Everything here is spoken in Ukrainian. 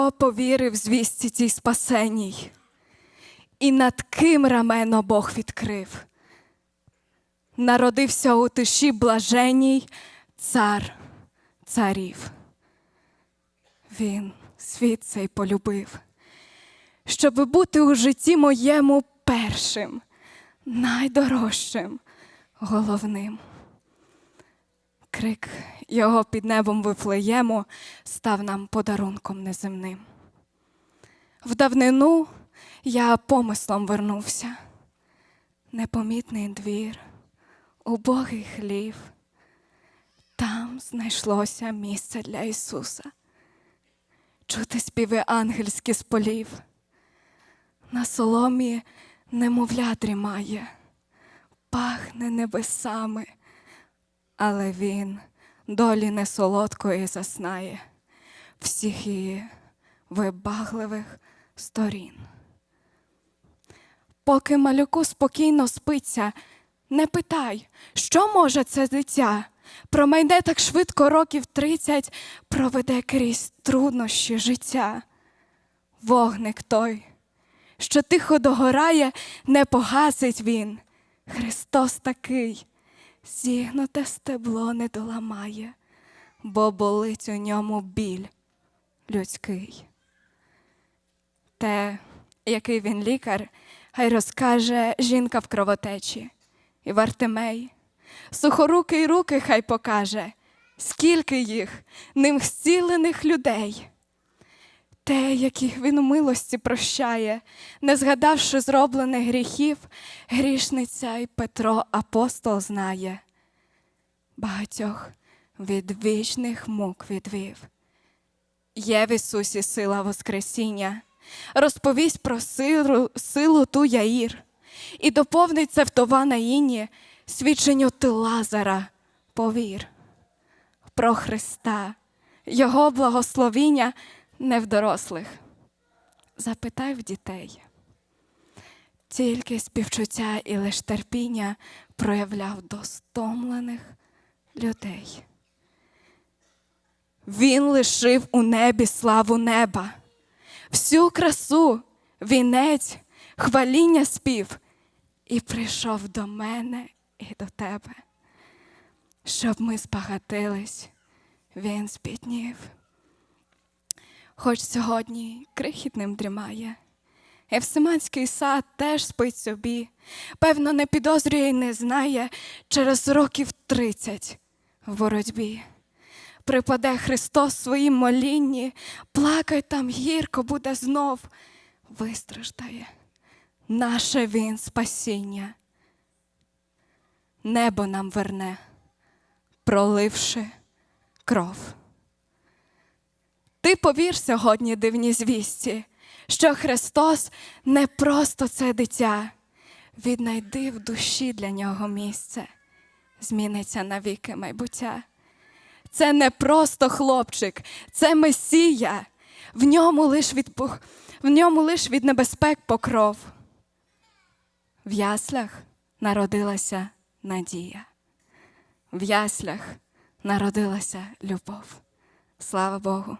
Хто повірив звісті цій спасенній, і над ким рамено Бог відкрив? Народився у тиші блаженній цар царів. Він світ цей полюбив, щоби бути у житті моєму першим, найдорожчим, головним. Крик його під небом вифлеєму став нам подарунком неземним. В давнину я помислом вернувся, непомітний двір, убогий хлів. Там знайшлося місце для Ісуса, чути співи ангельські з полів. На соломі немовля дрімає, пахне небесами, але він долі не солодкої заснає всіх її вибагливих сторін. Поки малюку спокійно спиться, не питай, що може це дитя. Промайде так швидко років тридцять, проведе крізь труднощі життя. Вогник той, що тихо догорає, не погасить він. Христос такий, зігнуте стебло не доламає, бо болить у ньому біль людський. Те, який він лікар, хай розкаже жінка в кровотечі, і Вартимей, сухорукий руки хай покаже, скільки їх ним зцілених людей. Те, яких він у милості прощає, не згадавши зроблених гріхів, грішниця й Петро апостол знає. Багатьох від вічних мук відвів. Є в Ісусі сила Воскресіння, розповість про силу, силу ту Яїр, і доповниться втова на іні свідченню ти Лазара, повір. Про Христа, Його благословіння не в дорослих. Запитай в дітей. Тільки співчуття і лиш терпіння проявляв до стомлених людей. Він лишив у небі славу неба, всю красу, вінець, хваління спів, і прийшов до мене і до тебе, щоб ми збагатились, він збіднів. Хоч сьогодні крихітним дрімає, Евсиманський сад теж спить собі, певно, не підозрює й не знає через років тридцять в боротьбі. Припаде Христос своїм молінні, плакай там гірко буде знов, вистраждає наше Він спасіння. Небо нам верне, проливши кров. Ти повір сьогодні дивні звісті, що Христос не просто це дитя, віднайди в душі для нього місце, зміниться навіки майбуття. Це не просто хлопчик, це Месія, в ньому лиш від, в ньому лиш від небезпек покров. В яслях народилася надія, в яслях народилася любов. Слава Богу.